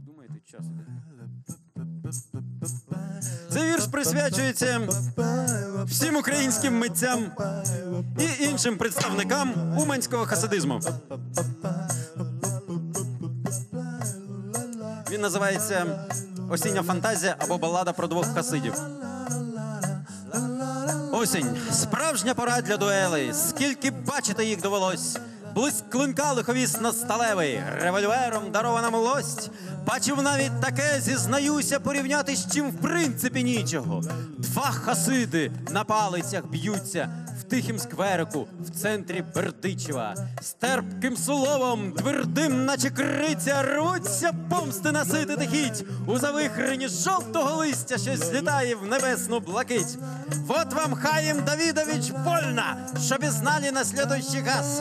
Ви думаєте, час іде? Цей вірш присвячується всім українським митцям і іншим представникам уманського хасидизму. Він називається Осіння фантазія або балада про двох хасидів. Осінь. Справжня пора для дуелей. Скільки бачити їх довелось. Блиск клинка лиховісно сталевий, револьвером дарована милость. Бачив навіть таке, зізнаюся, порівняти з чим в принципі нічого. Два хасиди на палицях б'ються тихім скверику в центрі Бердичева. З терпким словом, твердим, наче криця, рвуться помсти наситити хіть. У завихрені жовтого листя щось злітає в небесну блакить. Вот вам Хаїм Давидович вольно, щоб і знали на следующий раз.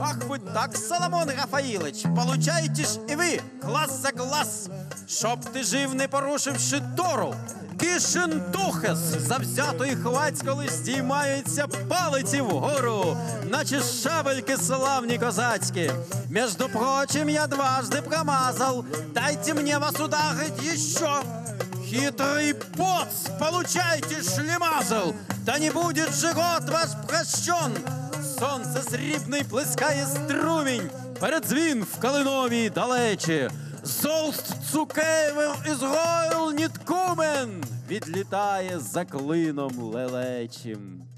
Ах вы так, Соломон Рафаїлич, получаєте ж і ви клас за клас, щоб ти жив, не порушивши Тору. Кишен Тухес завзято і хваць, коли здіймаються палиці вгору, наче шабельки славні козацькі. Между прочим, я дважды промазал, дайте мне вас ударить еще. Хитрый поц, получайте шлемазл, да не будет же год ваш прощен. Сонце срібний плескає струмінь, передзвін в калиновій далечі. Золст цукевер із гойл ніткумен відлітає за клином лелечим.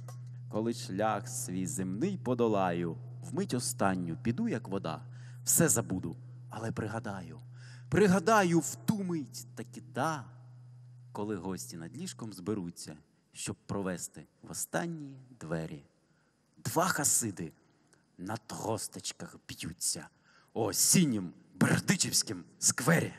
Коли шлях свій земний подолаю, вмить останню піду, як вода, все забуду, але пригадаю, пригадаю в ту мить таки да, коли гості над ліжком зберуться, щоб провести в останні двері. Два хасиди на тросточках б'ються у осіннім бердичівськім сквері.